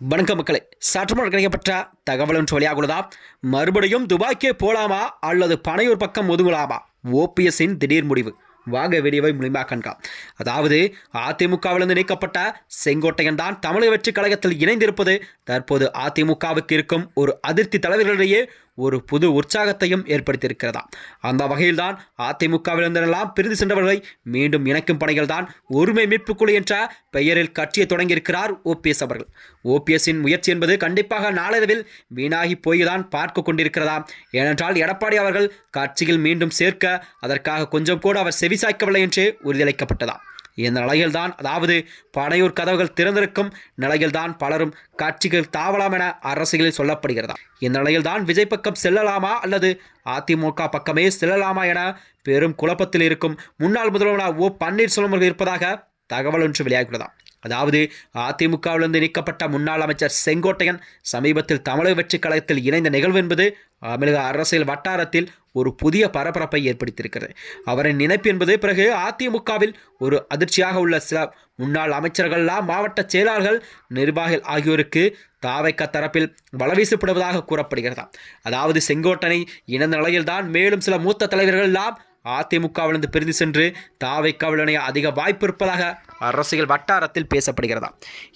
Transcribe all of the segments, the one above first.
வணக்க மக்களே சற்றுமுன் கிடைக்கப்பட்ட தகவல் ஒன்று வெளியாகுள்ளதா மறுபடியும் துபாய்க்கே போலாமா அல்லது பனையூர் பக்கம் ஒதுங்கலாமா? ஓபிஎஸ்ஸின் திடீர் முடிவு. வாங்க வீடியோவை மூலியமா கண்காம் அதாவது அதிமுகவிலிருந்து நீக்கப்பட்ட செங்கோட்டையன் தான் தமிழக வெற்றி கழகத்தில் இணைந்திருப்பது தற்போது அதிமுகவுக்கு இருக்கும் ஒரு அதிருப்தி தலைவர்களிடையே ஒரு புது உற்சாகத்தையும் ஏற்படுத்தியிருக்கிறதா? அந்த வகையில்தான் அதிமுகவிலிருந்தெல்லாம் பிரிந்து சென்றவர்களை மீண்டும் இணைக்கும் பணிகள் தான் ஒருமை மீட்பு குழு என்ற பெயரில் கட்சியை தொடங்கியிருக்கிறார் ஓபிஎஸ் அவர்கள். ஓபிஎஸ்ஸின் முயற்சி என்பது கண்டிப்பாக நாளடைவில் வீணாகி போய்தான் பார்க்க கொண்டிருக்கிறதா? ஏனென்றால் எடப்பாடி அவர்கள் கட்சியில் மீண்டும் சேர்க்க அதற்காக கொஞ்சம் கூட அவர் செவிசாய்க்கவில்லை என்று உறுதியளிக்கப்பட்டதா? இந்த நிலையில்தான் அதாவது பனையூர் கதவுகள் திறந்திருக்கும் நிலையில்தான் பலரும் கட்சிகள் தாவலாம் என அரசியலில் சொல்லப்படுகிறதா? இந்த நிலையில்தான் விஜய் பக்கம் செல்லலாமா அல்லது அதிமுக பக்கமே செல்லலாமா என பெரும் குழப்பத்தில் இருக்கும் முன்னாள் முதல்வர் ஓ பன்னீர்செல்வம் அவர்கள் இருப்பதாக தகவல் ஒன்று வெளியாகியுள்ளதாம் அதாவது அதிமுகவிலிருந்து நீக்கப்பட்ட முன்னாள் அமைச்சர் செங்கோட்டையன் சமீபத்தில் தமிழக வெற்றி கழகத்தில் இணைந்த நிகழ்வு என்பது தமிழக அரசியல் வட்டாரத்தில் ஒரு புதிய பரபரப்பை ஏற்படுத்தியிருக்கிறது. அவரின் நினைப்பு என்பது பிறகு அதிமுகவில் ஒரு அதிர்ச்சியாக உள்ள சில முன்னாள் அமைச்சர்கள்லாம் மாவட்ட செயலாளர்கள் நிர்வாகிகள் ஆகியோருக்கு தாவைக்க தரப்பில் வலவீசப்படுவதாக கூறப்படுகிறதா. அதாவது செங்கோட்டனை இணைந்த நிலையில்தான் மேலும் சில மூத்த தலைவர்கள் எல்லாம் அதிமுகவிலிருந்து பிரிந்து சென்று தாவைக்காவிலனைய அதிக வாய்ப்பு இருப்பதாக அரசியல் வட்டாரத்தில் பேசப்படுகிறதா?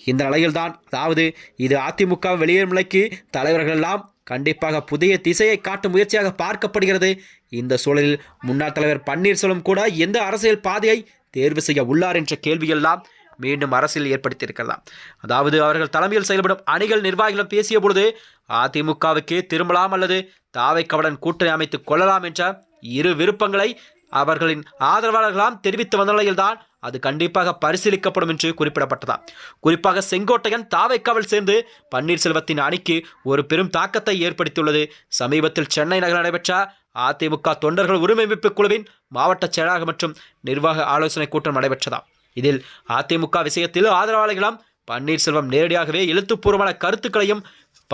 இந்த நிலையில்தான் அதாவது இது அதிமுக வெளியேறும் நிலைக்கு தலைவர்கள் எல்லாம் கண்டிப்பாக புதிய திசையை காட்டும் முயற்சியாக பார்க்கப்படுகிறது. இந்த சூழலில் முன்னாள் தலைவர் பன்னீர்செல்வம் கூட எந்த அரசியல் பாதையை தேர்வு செய்ய உள்ளார் என்ற கேள்வியெல்லாம் மீண்டும் அரசியல் ஏற்படுத்தியிருக்கிறதா அதாவது அவர்கள் தலைமையில் செயல்படும் அணிகள் நிர்வாகிகளும் பேசிய பொழுது அதிமுகவுக்கு திரும்பலாம் அல்லது தாவை கூட்டணி அமைத்துக் கொள்ளலாம் என்ற இரு விருப்பங்களை அவர்களின் ஆதரவாளர்களாம் தெரிவித்து வந்த நிலையில்தான் அது கண்டிப்பாக பரிசீலிக்கப்படும் என்று குறிப்பிடப்பட்டதா. குறிப்பாக செங்கோட்டையன் தாவைக்காவல் சேர்ந்து பன்னீர்செல்வத்தின் அணிக்கு ஒரு பெரும் தாக்கத்தை ஏற்படுத்தியுள்ளது. சமீபத்தில் சென்னை நகரில் நடைபெற்ற அதிமுக தொண்டர்கள் உரிமை குழுவின் மாவட்ட செயலாளர் மற்றும் நிர்வாக ஆலோசனை கூட்டம் நடைபெற்றதா. இதில் அதிமுக விஷயத்தில் ஆதரவாளர்களாம் பன்னீர்செல்வம் நேரடியாகவே எழுத்துப்பூர்வமான கருத்துக்களையும்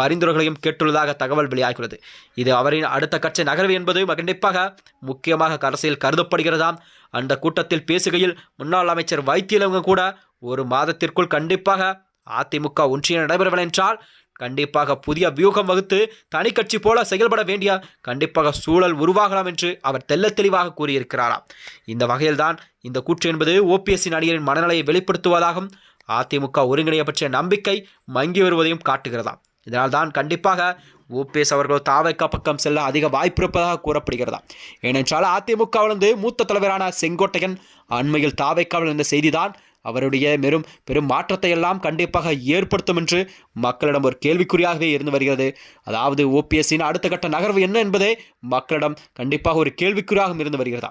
பரிந்துரைகளையும் கேட்டுள்ளதாக தகவல் வெளியாகிறது இது அவரின் அடுத்த கட்சி நகர்வு என்பது கண்டிப்பாக முக்கியமாக அரசியல் கருதப்படுகிறதாம். அந்த கூட்டத்தில் பேசுகையில் முன்னாள் அமைச்சர் வைத்தியலிங்கம் கூட ஒரு மாதத்திற்குள் கண்டிப்பாக அதிமுக ஒன்றியம் நடைபெறவில்லை என்றால் கண்டிப்பாக புதிய வியூகம் வகுத்து தனி கட்சி போல செயல்பட வேண்டிய கண்டிப்பாக சூழல் உருவாகலாம் என்று அவர் தெல்ல தெளிவாக கூறியிருக்கிறாராம். இந்த வகையில்தான் இந்த கூற்று என்பது ஓபிஎஸ்சி நடிகரின் மனநிலையை வெளிப்படுத்துவதாகவும் அதிமுக ஒருங்கிணைய பற்றிய நம்பிக்கை மங்கி வருவதையும் காட்டுகிறதாம் இதனால் தான் கண்டிப்பாக ஓபிஎஸ் அவர்கள் தாவைக்கா பக்கம் செல்ல அதிக வாய்ப்பு இருப்பதாக கூறப்படுகிறதா? ஏனென்றால் அதிமுகவிலிருந்து மூத்த தலைவரான செங்கோட்டையன் அண்மையில் தாவைக்காவில் இருந்த செய்திதான் அவருடைய பெரும் பெரும் மாற்றத்தை எல்லாம் கண்டிப்பாக ஏற்படுத்தும் என்று மக்களிடம் ஒரு கேள்விக்குறியாகவே இருந்து வருகிறது. அதாவது ஓபிஎஸ்ஸின் அடுத்த கட்ட நகர்வு என்ன என்பதே மக்களிடம் கண்டிப்பாக ஒரு கேள்விக்குறியாகவும் இருந்து வருகிறதா?